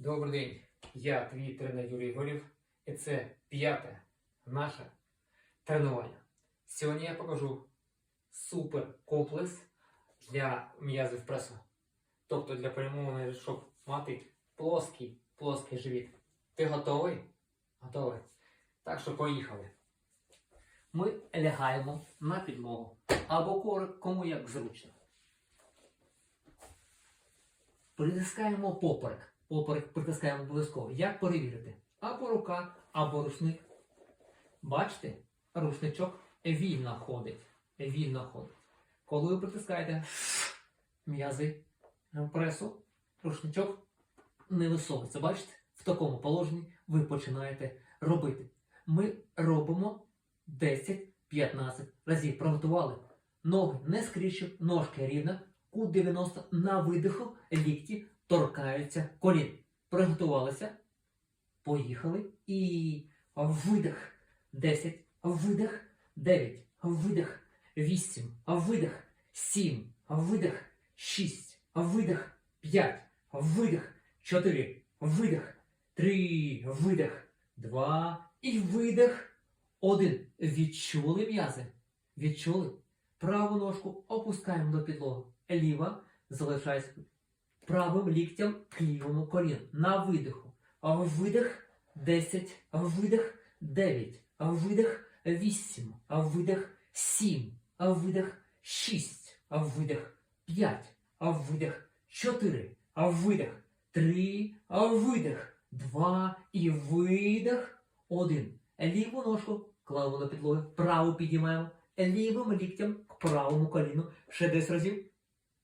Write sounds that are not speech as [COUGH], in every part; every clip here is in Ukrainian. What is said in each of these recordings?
Добрий день, я твій тренер Юрій Горів, і це п'яте наше тренування. Сьогодні я покажу супер комплекс для м'язів пресу. Тобто для перемовини, щоб мати плоский, плоский живіт. Ти готовий? Готовий. Так що поїхали. Ми лягаємо на підлогу або корик, кому як зручно. Притискаємо поперек. Поперек притискаємо обов'язково. Як перевірити? Або рука, або рушник. Бачите, рушничок вільно ходить. Вільно ходить. Коли ви притискаєте м'язи пресу, рушничок не висовується. Бачите? В такому положенні ви починаєте робити. Ми робимо 10-15 разів. Приготували. Ноги не скріщу, ножки рівно, кут 90 на видиху, лікті торкаються колін. Приготувалися. Поїхали. І видих. 10. Видих. 9. Видих. 8. Видих. 7. Видих. 6. Видих. 5. Видих. 4. Видих. 3. Видих. 2. І видих. 1. Відчули м'язи? Відчули? Праву ножку опускаємо до підлоги. Ліва залишається правим ліктем к лівому коліну. На видиху. Видих 10, а видих 9, а видих 8, а видих 7, а видих 6, а видих 5, а видих 4, а видих 3, а видих 2 і видих 1. Ліву ножку кладемо на підлогу, праву підіймаємо, лівим ліктем к правому коліну. Ще 10 разів.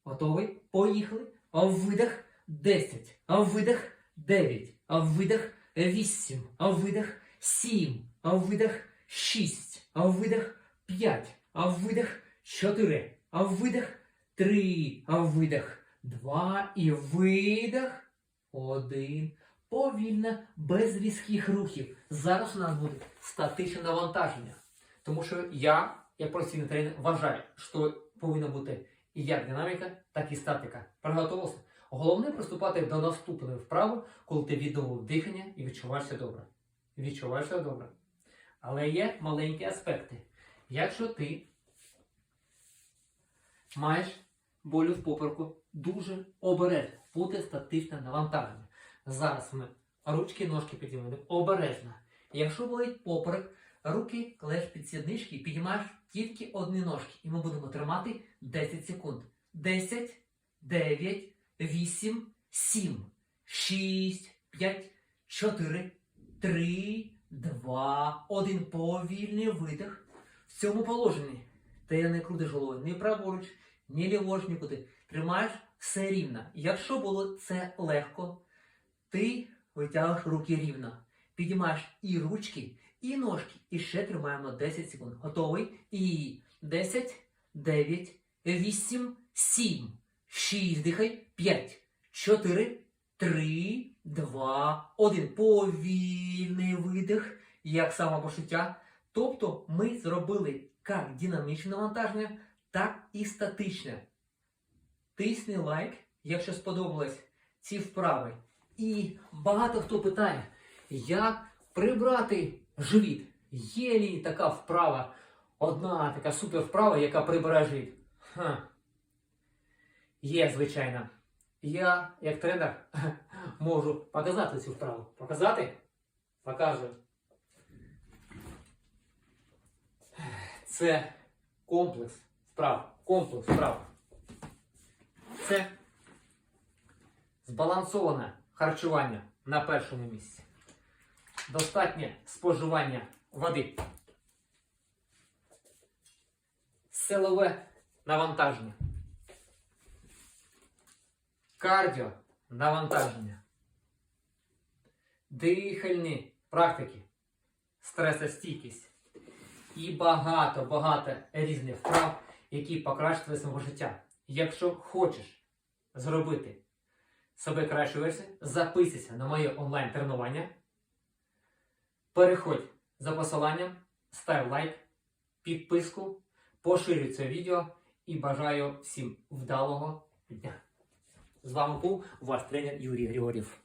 Готовий? Поїхали. А видих 10, а видих 9, а видих 8, а видих 7, а видих 6, а видих 5, а видих 4, а видих 3, а видих 2 і видих 1. Повільно, без різких рухів. Зараз у нас буде статичне навантаження. Тому що я, як професійний тренер, вважаю, що повинна бути і як динаміка, так і статика. Приготувався. Головне приступати до наступної вправи, коли ти відновив дихання і відчуваєшся добре. Відчуваєшся добре. Але є маленькі аспекти. Якщо ти маєш болю в попереку, дуже обережно, буде статичне навантаження. Зараз ми ручки, ножки підіймемо обережно. Якщо болить поперек, руки кладеш під сіднички підіймаєш тільки одні ножки. І ми будемо тримати 10 секунд. 10, 9, 8, 7, 6, 5, 4, 3, 2, 1. Повільний видих. В цьому положенні ти не крутиш головою ні праворуч, ні ліворуч, нікуди. Тримаєш все рівно. Якщо було це легко, ти витягуєш руки рівно. Підіймаєш і ручки, і ножки. І ще тримаємо 10 секунд. Готовий? І 10, 9, 8, 7, 6, дихай, 5, 4, 3, 2, 1. Повільний видих, як самопошуття. Тобто ми зробили як динамічне навантаження, так і статичне. Тисни лайк, якщо сподобались ці вправи. І багато хто питає, як прибрати живіт. Є лі така вправа, одна така супер вправа, яка прибирає живіт. Ха. Є, звичайно. Я, як тренер, [LAUGHS] можу показати цю вправу. Показати? Показую. Це комплекс вправ. Комплекс вправ. Це збалансоване харчування на першому місці. Достатнє споживання води. Силове навантаження. Кардіо навантаження. Дихальні практики. Стресостійкість. І багато-багато різних вправ, які покращують своє життя. Якщо хочеш зробити себе кращу версію, записуйся на моє онлайн-тренування. Переходь за посиланням, став лайк, підписку, поширюй це відео і бажаю всім вдалого дня. З вами був ваш тренер Юрій Григорів.